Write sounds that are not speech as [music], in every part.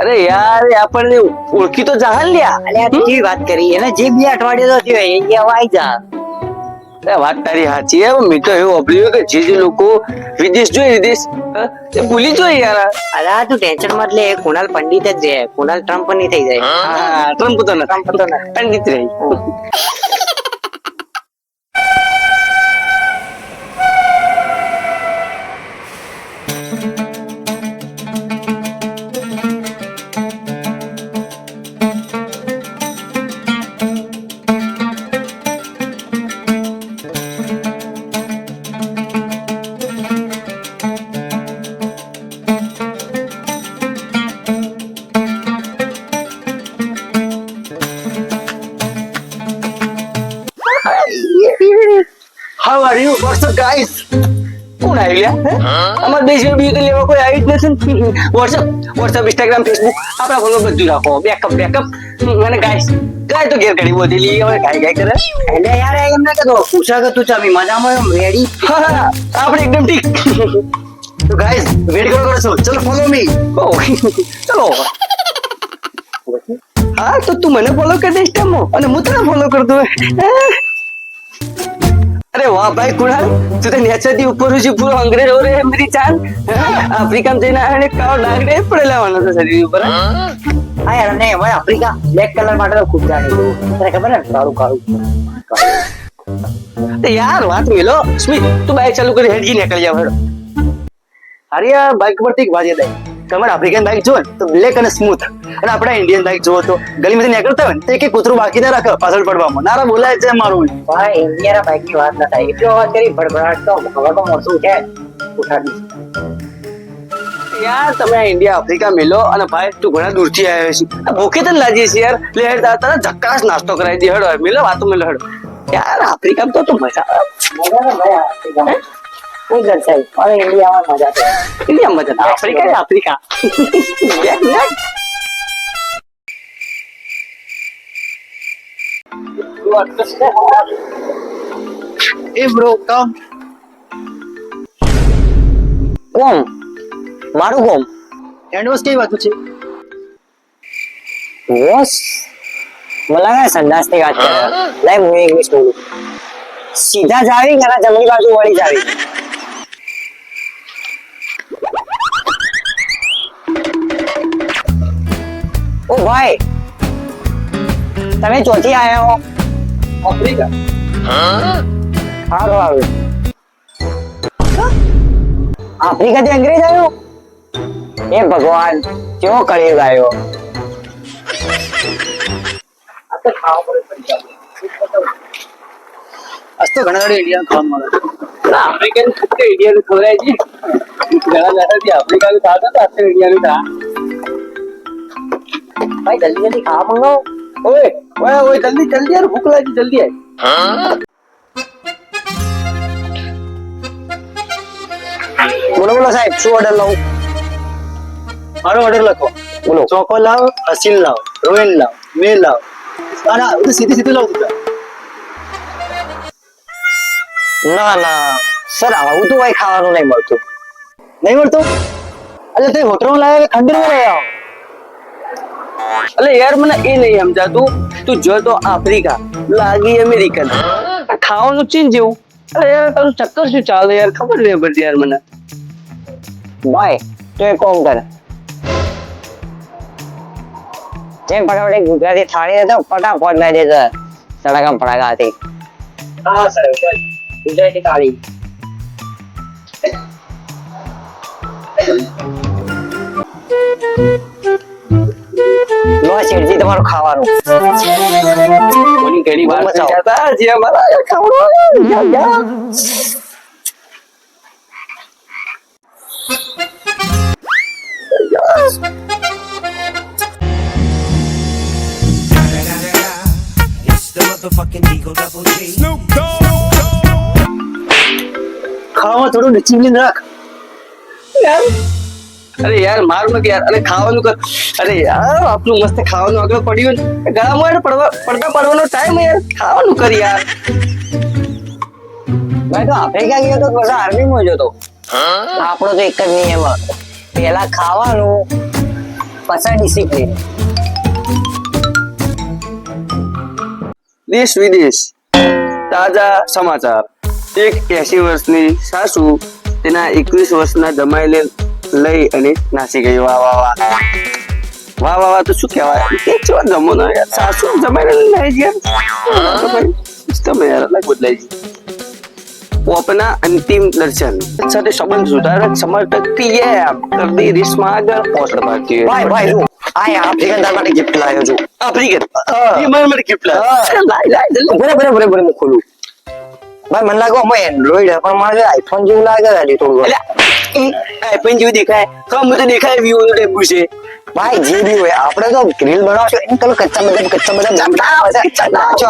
અરે યાર આપણને ઓળખી તો જાહલ લ્યા. અલ્યા કેવી વાત કરી? એને જે બે અઠવાડિયે તો થયો એ કે જા. અરે વાત તારી સાચી હે મેં તો એવું સાંભળ્યું કે જે જે લોકો વિદેશ જોઈ વિદેશ એ ભૂલી જોઈએ યાર. અલા આ તું ટેન્શન મત લે કુણાલ પંડિત જ રહે કુણાલ ટ્રમ્પ નહીં થઈ જાય. હા ટ્રમ્પ તો નથી. ટ્રમ્પ તો નથી. પંડિત રહી. Up, guys? કોણ આવ્યું લ્યા અમાર દેશ તો લેવા કોઈ આવી જ નથી વોટ્સઅપ વોટ્સઅપ ઇન્સ્ટાગ્રામ ફેસબુક આપણા ફોલો બધું રાખો. બેકઅપ બેકઅપ અને ગાઈસ ગાય તો ઘેર કરી બોતેલી હવે ગાય ગાય કરે. એટલે યાર એમ ના કહેતો પૂછા કે તું ચામી મજામાં રેડી હા, હા, આપણે એકદમ ઠીક. [laughs] તો ગાઈસ વેટ કરો કરો ચલો ફોલો મી [laughs] ચલો. હા તો તું મને ફોલો કરી દઈશ ટેમો અને હું તને ફોલો કરી દઉં અરે વાહ ભાઈ કુણાલ તું તો નેચરથી ઉપર છે પૂરો અંગ્રેજ હો રે મેરી ચાંદ આફ્રિકામાં જઈને આને કાળો ડાઘ રે પડે લાવવાનો છે શરીર ઉપર હા? હા યાર અને એમાં આફ્રિકા બ્લેક કલર માટે તો ખૂબ જાણીતું તને ખબર ને કાળું કાળું તો યાર વાત મેલો સ્મિત તું બાઈક ચાલુ કરી હેડજી નીકળી જાવ હેડો અરે આ બાઇક પરથી એક વાજે દે તમારે આફ્રિકન બાઇક જુઓ તો બ્લેક અને સ્મૂથ અને આપણા ઇન્ડિયન બાઇક જુઓ તો ગલીમાંથી નીકળતા હોય તો એક કૂતરું બાકી ના રાખે પાછળ પડવામાં. નારા બોલાય છે મારું. ભાઈ ઇન્ડિયાના બાઇકની વાત ના થાય. એટલો અવાજ કરી ભડભડાટ તો હવે તો મોટું છે. ઉઠાડી. યાર તમે ઇન્ડિયા આફ્રિકા મેલો અને ભાઈ તું ઘણા દૂરથી આવ્યો છે. ભૂખે તને લાગી છે યાર. લે હેડ તારા જક્કાસ નાસ્તો કરાવી દે. હેડો મેલો વાતો મેલો હેડો. યાર આફ્રિકા તો તો મજા આવે. કોઈ દર્શાવી હવે ઇન્ડિયામાં મજા છે ઇન્ડિયામાં મજા. Africa Africa. એ બ્રો કમ કોમ મારું કોમ હેન્ડવોશ કઈ વાત છે બોસ મને સંદાસની વાત કરે લાઈ હું ઇંગ્લિશ બોલું સીધા જાવી કે જમણી બાજુ વળી જાવી ભાઈ તમે ચોથી આયા હો. આફ્રિકા? સારું આવ્યું આફ્રિકાથી અંગ્રેજ આવ્યો? એ ભગવાન કેવો કળિયુગ આવ્યો? આજ તો ઘણા દાડે ઇન્ડિયા ખાવા મળે આફ્રિકન ઇન્ડિયાનું ખવડાય છે. ઘણા દાડાથી આફ્રિકાનું ખાતા હતા ઇન્ડિયા ઇન્ડિયાનું ખા ભાઈ જલ્દી જલ્દી ખાવા મંગાવો ઓય ઓય ઓય જલ્દી જલ્દી યાર ભૂખ લાગી જલ્દી આય. બોલો બોલો સાહેબ શું ઓર્ડર લઉં મારો ઓર્ડર લખો. બોલો. ચોકો લાવ હસીલ લાવ રોયલ લાવ મેલ લાવ. અને બધું સીધી સીધી લાવ તું ના ના સર આવું તો કઈ ખાવાનું નહીં મળતું. નહીં મળતું? અરે તે હોટલમાં લાવ્યા ખંડેરમાં લાવ્યા અલે યાર મને એ નહીં સમજાતું. તું જો તો આફ્રિકા લાગી અમેરિકન. ખાવાનું ચીન જેવું. અરે યાર તારું ચક્કર શું ચાલે યાર? ખબર નહીં પડતી યાર મને. ભાઈ તો એક કોમ કર. જેમ ફટાફટ એક ગુજરાતી થાળી હતો તો ફટાફટ લઈ દેજે સડાકમ ફટાકાથી હા સર ગુજરાતી થાળી. લો [laughs] શેઠજી તમારું ખાવાનું કોની ઘણી વાર. જે અમારા ખાવાનું. ખાવામાં થોડું ડિસિપ્લિન રાખ અરે યાર, મારું નથી યાર. અને ખાવાનું કર અરે યાર આપણું મસ્ત ખાવાનું આગળ પડ્યું ને ગળામાં પડદા પડવાનો ટાઈમ યાર. ખાવાનું કર યાર. મેં તો આફ્રિકા ગયો તો? બધા આર્મીમાં જ હતો આપણો તો એક જ નિયમ. પહેલા ખાવાનું, પછી ડિસિપ્લિન દેશ વિદેશ. તાજા સમાચાર. એક એસી વર્ષની સાસુ તેના એકવીસ વર્ષના જમાઈને લઈ અને નાસી ગઈ વાહ વાહ વાહ વાહ વાહ વાહ તો શું કહેવાય એ કેવો જમાનો યાર સાસુ જમાઈને લઈ ગયા તો ભાઈ સિસ્ટમ યાર અલગ બદલાઈ ગઈ પોપના અંતિમ દર્શન સાથે સંબંધ સુધારક સમર્થક પીએમ કરતી રીસમાં આગળ પહોંચડ ભારતીય ભાઈ ભાઈ જો આ આફ્રિકન તાર માટે ગિફ્ટ લાવ્યો છું આફ્રિકન હા. એ મારા માટે ભાઈ મને લાગે અમે એન્ડ્રોઈડ પણ મારે આઈફોન જેવું લાગે છે થોડું આઈફોન જેવું દેખાય. તો અમે તો દેખાય વ્યૂ નું ટેબુ છે ભાઈ જે બી હોય આપણે તો ગ્રીલ બનાવશો એમ પેલો કચ્ચા બદામ કચ્ચા બદામ નાચો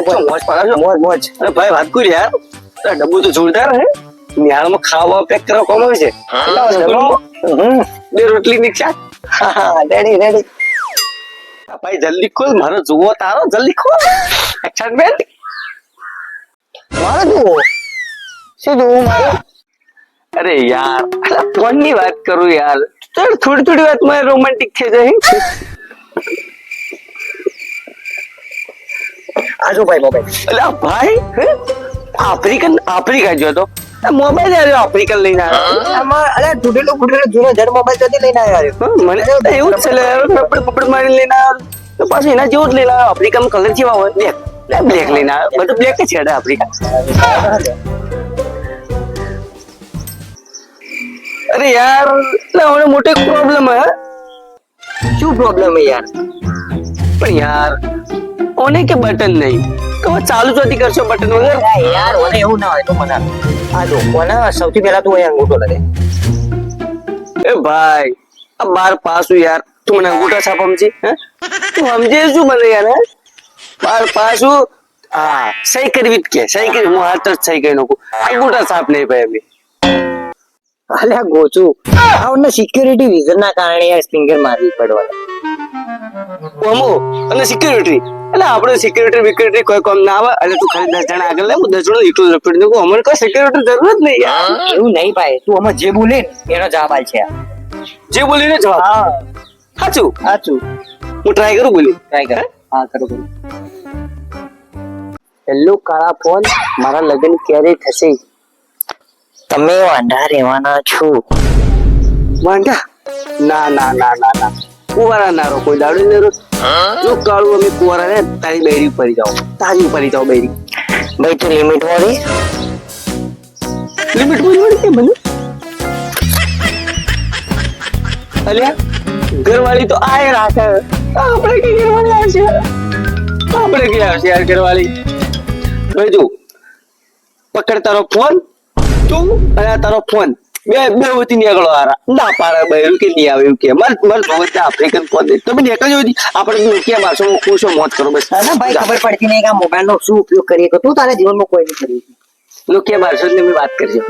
ઉપર. મોજ પડાવશો. મોજ મોજ. અરે ભાઈ વાત કર યાર. ડબ્બુ તો જોરદાર હે નિહાળમાં ખાવા પેક કરવા કોમ આવે છે? બે રોટલી ની ચા હા, રેડી ready. ભાઈ જલ્દી ખોલ. મારો જુઓ તારો જલ્દી ખોલ. એક્સાઇટમેન્ટ શું જોવું મારે? અરે યાર ફોનની વાત કરું યાર. ચાલ થોડી થોડી વાતમાં રોમાન્ટિક થઈ જાય આજો ભાઈ મોબાઈલ અલા ભાઈ આફ્રિકન આફ્રિકા જો તો? મોબાઈલ આવ્યો આફ્રિકન લઈને આવ્યો. આમાં અરે તૂટેલો ફૂટેલો જૂનો જડ મોબાઈલ ક્યાંથી લઈને આવ્યો મને એવું જ છે લે, પપડ બબડ મારી લઈને આવ્યો. તો પાછું એના જેવું જ લઈને આવ્યો આફ્રિકામાં કલર જેવા હોય બ્લેક લઈને આવે. બધું બ્લેક જ છે હેડે આફ્રિકા અરે યાર હવે મોટો પ્રોબ્લેમ હે. શું પ્રોબ્લેમ હે યાર? પણ યાર ઓને કે બટન નહીં? તો ચાલુ ચાલુ નથી કરશો બટન વગર? યાર ઓને એવું ના હોય તો મને આ જો કોને સૌથી પહેલા તું અહીંયા અંગૂઠો લગે એ ભાઈ આ બાર પાસું યાર. તું મને અંગૂઠા છાપ સમજી હે? તું સમજે શું મને યાર હે? પાસું હા સહી કરવી જ કે સહી કરી હું હાથ જ સહી કરી નાખું. અંગૂઠા સાફ નહીં ભાઈ અમે. અલ્યા ગોચું આ સિક્યુરિટી વિઝન ના કારણે યાર સ્પિંગર મારવી પડવા. અમુ અને સિક્યુરિટી એટલે આપણે સિક્યુરિટી વિક્યુરિટી કોઈ કામ ના આવે. એટલે તું ખાલી દસ જણા આગળ લે હું દસ જણા એકલું લપેટ દઉં અમને કોઈ સિક્યુરિટી જરૂર જ નહીં યાર. એવું નહીં ભાઈ. તું અમે જે બોલે એનો જવાબ આલ છે જે બોલીને જવાબ. હા. સાચું સાચું હું ટ્રાય કરું બોલી. ટ્રાય કર. હા કરો કરો હેલો કાળા ફોન મારા લગ્ન ક્યારે થશે? તમે વાંઢા રહેવાના છો. વાંઢા? ના ના ના ના ના. કુવારા નારો કોઈ દાડો નહીં રો જો કાળું અમે કુવારા ને તારી બૈરી ઉપર જાઓ. તારી ઉપર જાઓ બૈરી. ભાઈ તું લિમિટ વાળી? લિમિટ વાળી વાળી કે મને? અલ્યા ઘરવાળી તો આય રાખે. આપણે કે કરવાની આવશે આપણે કે આવશે યાર કરવાની ભાઈ પકડ તારો ફોન. તું અને તારો ફોન. બે બે વતી નીકળો આરા ના પાડે બહેરું કે નહીં આવે એવું કે. મર મર જોવે આફ્રિકન ફોન દે તમે નીકળજો હતી આપણે કે બારસો માં ખુશો મોત કરો બસ. ના ભાઈ ખબર પડતી નહીં કે આ મોબાઈલ નો શું ઉપયોગ કરીએ. તો તું તારા જીવનમાં કોઈ નહીં કરી લો કે બારસો ની વાત કરજો.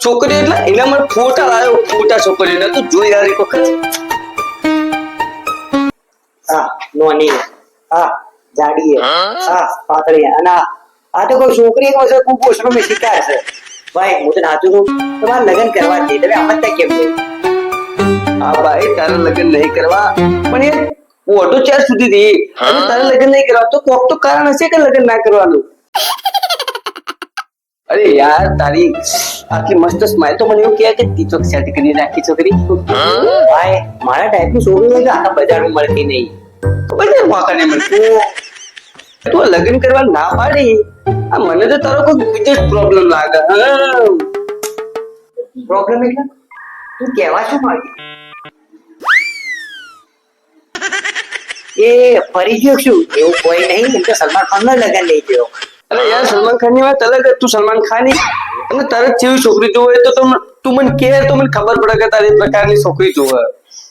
છોકરી આ તો કોઈ છોકરી એક વખત. કુપોષણ છે ભાઈ, હું તો સાચું કહું, તમારે લગ્ન કરવા નહીં તમે આમ કેમ હા, ભાઈ, તારે લગ્ન નહીં કરવા. પણ એ ફોટો ચાર સુધી થી અને તારે લગ્ન નહીં કરવા તો કોક તો કારણ હશે કે લગ્ન ના કરવાનું. અરે યાર તારી આટલી મસ્ત સ્માઈલ તો મને એવું કહે કે તીચોક સેટ કરી રાખી છોકરી. ભાઈ મારા ટાઈપની છોકરી હોય કે આખા બજારમાં મળતી નહીં. બધા વાંકા ને મળતું? તું લગ્ન કરવા ના પાડી? આ મને તો તારો કોઈ બીજો પ્રોબ્લેમ લાગે. પ્રોબ્લેમ એટલે તું કહેવા શું માંગી એ ફરી ગયો શું એવું કોઈ નહીં એમ તો સલમાન ખાન નો લગન લઈ ગયો. અરે યાર સલમાન ખાનની વાત અલગ તું સલમાન ખાન અને તારે જેવી છોકરી જોવે તો તું તું મને કે તો મને ખબર પડે કે તારી પ્રકારની છોકરી જોવે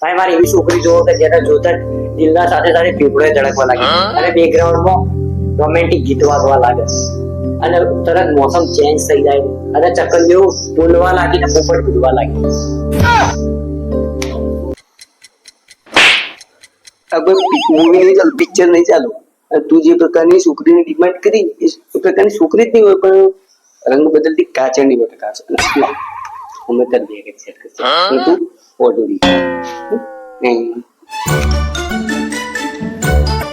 ભાઈ મારે એવી છોકરી જોવો કે જેને જોતા દિલના સાથે સાથે ફેફડોએ ધડકવા લાગે. અને બેકગ્રાઉન્ડમાં રોમેન્ટિક ગીત વાગવા લાગે. અને તરત મોસમ ચેન્જ થઈ જાય. અને ચક્કર જેવું બોલવા લાગી ને પોપટ બોલવા લાગી. આ મૂવી નહીં ચાલુ પિક્ચર નહીં ચાલુ. તું જે પ્રકારની છોકરીની ડિમાન્ડ કરી એ પ્રકારની છોકરી જ નહીં હોય પણ રંગ બદલતી કાચરની હોય કાચ અમે તાર બે સેટ કરશે તું નહીં